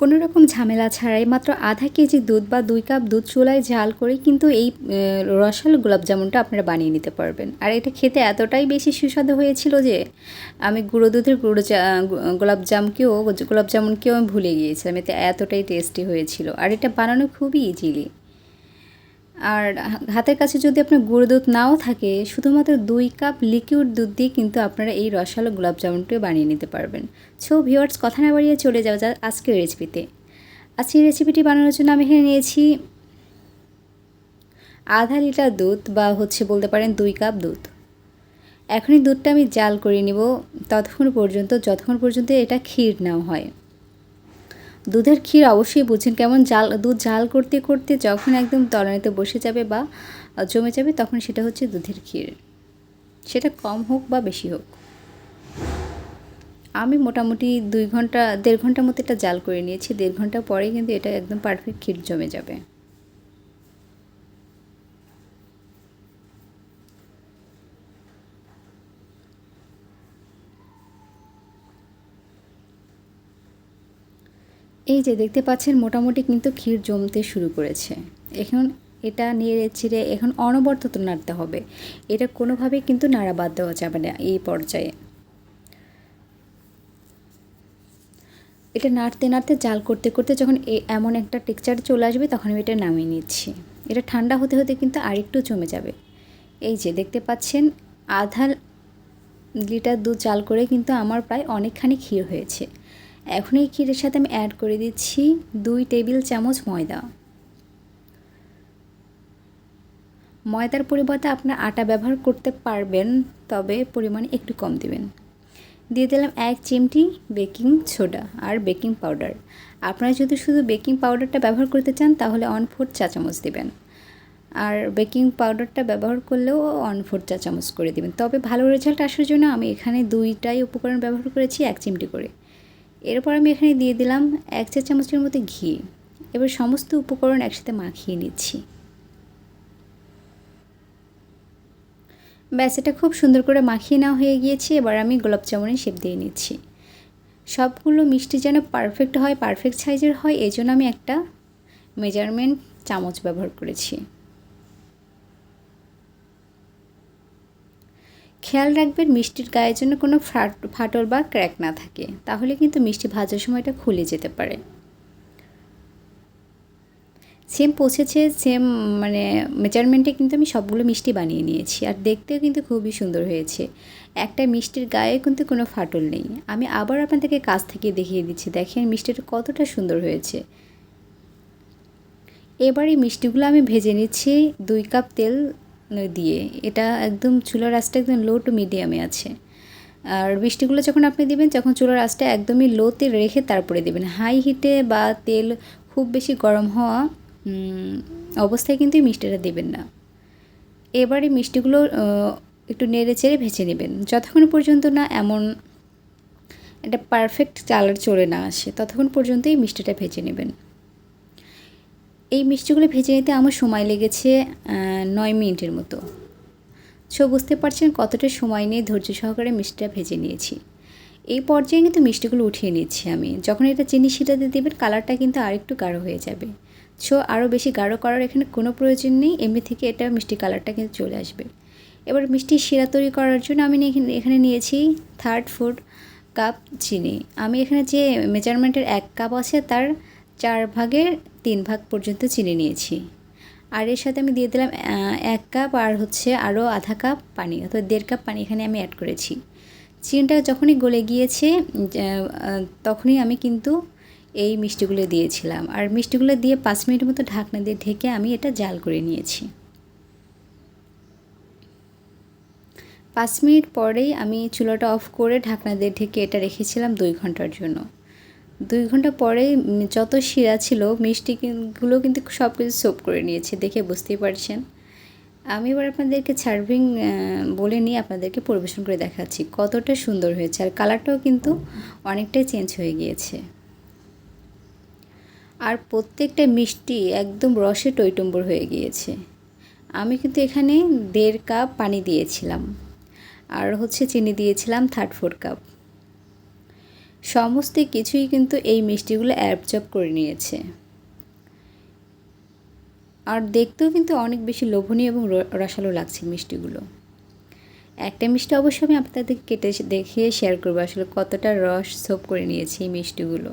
কোনো রকম ঝামেলা ছাড়াই মাত্র আধা কেজি দুধ বা দুই কাপ দুধ চুলায় জাল করে কিন্তু এই রসাল গোলাপ জামুনটা আপনারা বানিয়ে নিতে পারবেন। আর এটা খেতে এতটাই বেশি সুস্বাদু হয়েছিল যে আমি গুঁড়ো দুধের গুঁড়ো চা গোলাপ জামকেও, গোলাপ জামুনকেও আমি ভুলে গিয়েছিলাম, এতে এতটাই টেস্টি হয়েছিল। আর এটা বানানো খুবই ইজিলি আর হাতের কাছে যদি আপনার গুঁড়ো দুধ নাও থাকে, শুধুমাত্র দুই কাপ লিকুইড দুধ দিয়ে কিন্তু আপনারা এই রসালো গোলাপ জামুনটিও বানিয়ে নিতে পারবেন। সো ভিওয়ার্স কথা না বাড়িয়ে চলে যাওয়া যায় আজকের রেসিপিতে আজকের রেসিপিটি বানানোর জন্য আমি এখানে নিয়েছি আধা লিটার দুধ বা হচ্ছে বলতে পারেন দুই কাপ দুধ। এখনই দুধটা আমি জাল করে নিব, ততক্ষণ পর্যন্ত, যতক্ষণ পর্যন্ত এটা ক্ষীর নাও হয়। দুধের ক্ষীর অবশ্যই বুঝছেন কেমন জাল, দুধ জাল করতে করতে যখন একদম তলানিতে বসে যাবে বা জমে যাবে তখন সেটা হচ্ছে দুধের ক্ষীর। সেটা কম হোক বা বেশি হোক। আমি মোটামুটি দুই ঘণ্টা, দেড় ঘণ্টার মতো এটা জাল করে নিয়েছি। দেড় ঘণ্টা পরেই কিন্তু এটা একদম পারফেক্ট ক্ষীর জমে যাবে। এই যে দেখতে পাচ্ছেন, মোটামুটি কিন্তু ক্ষীর জমতে শুরু করেছে। এখন এটা নিয়ে ছিঁড়ে এখন অনবরত নাড়তে হবে। এটা কোনোভাবেই কিন্তু নাড়া বাদ দেওয়া যাবে না এই পর্যায়ে। এটা নাড়তে নাড়তে, জাল করতে করতে যখন এমন একটা টেক্সচার চলে আসবে, তখন আমি এটা নামিয়ে নিচ্ছি। এটা ঠান্ডা হতে হতে কিন্তু আরেকটু জমে যাবে। এই যে দেখতে পাচ্ছেন, আধা লিটার দুধ চাল করে কিন্তু আমার প্রায় অনেকখানি ক্ষীর হয়েছে। এখন এই ক্ষীরের সাথে আমি অ্যাড করে দিচ্ছি দুই টেবিল চামচ ময়দা। ময়দার পরিবর্তে আপনার আটা ব্যবহার করতে পারবেন, তবে পরিমাণ একটু কম দিবেন। দিয়ে দিলাম এক চিমটি বেকিং সোডা আর বেকিং পাউডার আপনারা যদি শুধু বেকিং পাউডারটা ব্যবহার করতে চান, তাহলে অন ফোর চা চামচ দেবেন। আর বেকিং পাউডারটা ব্যবহার করলেও অন ফোর চা চামচ করে দেবেন। তবে ভালো রেজাল্ট আসার জন্য আমি এখানে দুইটাই উপকরণ ব্যবহার করেছি, এক চিমটি করে। এরপর আমি এখানে দিয়ে দিলাম এক চা চামচের মতো ঘি। এবার সমস্ত উপকরণ একসাথে মাখিয়ে নিচ্ছি। ব্যাস, এটা খুব সুন্দর করে মাখিয়ে নেওয়া হয়ে গিয়েছে। এবার আমি গোলাপ জামুনের শেপ দিয়ে নিচ্ছি। সবগুলো মিষ্টি যেন পারফেক্ট হয় পারফেক্ট সাইজের হয় এই জন্য আমি একটা মেজারমেন্ট চামচ ব্যবহার করেছি। খেয়াল রাখবেন মিষ্টির গায়ের জন্য কোনো ফাটল বা ক্র্যাক না থাকে। তাহলে কিন্তু মিষ্টি ভাজার সময়টা খুলে যেতে পারে। সেম পৌঁছেছে, সেম মানে মেজারমেন্টে কিন্তু আমি সবগুলো মিষ্টি বানিয়ে নিয়েছি। আর দেখতেও কিন্তু খুবই সুন্দর হয়েছে। একটা মিষ্টির গায়ে কিন্তু কোনো ফাটল নেই। আমি আবার আপনাদেরকে কাছ থেকে দেখিয়ে দিচ্ছি, দেখেন মিষ্টিটা কতটা সুন্দর হয়েছে। এবার এই মিষ্টিগুলো আমি ভেজে নিচ্ছি দুই কাপ তেল দিয়ে, এটা একদম চুলার আঁচটা একদম লো টু মিডিয়ামে আছে। আর মিষ্টিগুলো যখন আপনি দিবেন, তখন চুলার আঁচটা একদমই লোতে রেখে তারপরে দেবেন। হাই হিটে বা তেল খুব বেশি গরম হওয়া অবস্থায় কিন্তু মিষ্টিটা দেবেন না। এবারে মিষ্টিগুলো একটু নেড়ে চেড়ে ভেজে নেবেন। যতক্ষণ পর্যন্ত না এমন একটা পারফেক্ট কালার চলে না আসে, ততক্ষণ পর্যন্ত এই মিষ্টিটা ভেজে নেবেন। এই মিষ্টিগুলো ভেজে নিতে আমার সময় লেগেছে নয় মিনিটের মতো। সো বুঝতে পারছেন কতটা সময় নিয়ে ধৈর্য সহকারে মিষ্টিটা ভেজে নিয়েছি। এই পর্যায়ে কিন্তু মিষ্টিগুলো উঠিয়ে নিচ্ছি আমি। যখন এটা চিনি শিটাতে দেবেন, কালারটা কিন্তু আরেকটু গাঢ় হয়ে যাবে। সো আরও বেশি গাঢ় করার এখানে কোনো প্রয়োজন নেই, এমনি থেকে এটা মিষ্টি কালারটা কিন্তু চলে আসবে। এবার মিষ্টি শিরা তৈরি করার জন্য আমি এখানে নিয়েছি থার্ড ফুড কাপ চিনি। আমি এখানে যে মেজারমেন্টের এক কাপ আছে, তার চার ভাগের তিন ভাগ পর্যন্ত চিনি নিয়েছি। আর এর সাথে আমি দিয়ে দিলাম এক কাপ আর হচ্ছে আরও আধা কাপ পানি, অর্থাৎ দেড় কাপ পানি এখানে আমি অ্যাড করেছি। চিনিটা যখনই গলে গিয়েছে তখনই আমি কিন্তু এই মিষ্টিগুলো দিয়েছিলাম। আর মিষ্টিগুলো দিয়ে পাঁচ মিনিট মতো ঢাকনা দিয়ে ঢেকে আমি এটা জাল করে নিয়েছি। পাঁচ মিনিট পরেই আমি চুলাটা অফ করে ঢাকনা দিয়ে ঢেকে এটা রেখেছিলাম দুই ঘণ্টার জন্য। দুই ঘণ্টা পরে যত শিরা ছিল মিষ্টিগুলো কিন্তু সব কিছু সোপ করে নিয়েছে দেখে বুঝতেই পারছেন। আমি এবার আপনাদেরকে সার্ভিং বলে নিয়ে আপনাদেরকে পরিবেশন করে দেখাচ্ছি কতটা সুন্দর হয়েছে। আর কালারটাও কিন্তু অনেকটাই চেঞ্জ হয়ে গিয়েছে। আর প্রত্যেকটা মিষ্টি একদম রসে টইটম্বর হয়ে গিয়েছে। আমি কিন্তু এখানে দেড় কাপ পানি দিয়েছিলাম। আর হচ্ছে চিনি দিয়েছিলাম থার্ড ফোর কাপ সমস্ত কিছুই কিন্তু এই মিষ্টিগুলো অ্যাবজর্ব করে নিয়েছে। আর দেখতেও কিন্তু অনেক বেশি লোভনীয় এবং রসালো লাগছে মিষ্টিগুলো। একটা মিষ্টি অবশ্যই আমি আপনাদের কেটে দেখিয়ে শেয়ার করব আসলে কতটা রস সোপ করে নিয়েছে এই মিষ্টিগুলো।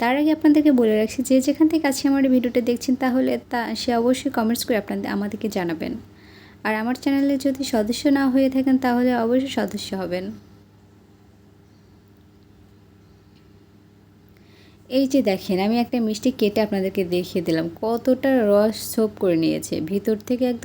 তার আগে আপনাদেরকে বলে রাখছি যে যেখান থেকে আজকে আমার ভিডিওটা দেখছেন তাহলে তা সে অবশ্যই কমেন্টস করে আপনাদের, আমাদেরকে জানাবেন। আর আমার চ্যানেলে যদি সদস্য না হয়ে থাকেন তাহলে অবশ্যই সদস্য হবেন। এই যে দেখেন, আমি একটা মিষ্টি কেটে আপনাদেরকে দেখিয়ে দিলাম। কতটা রস ছোপ করে নিয়েছে। ভিতর থেকে একদম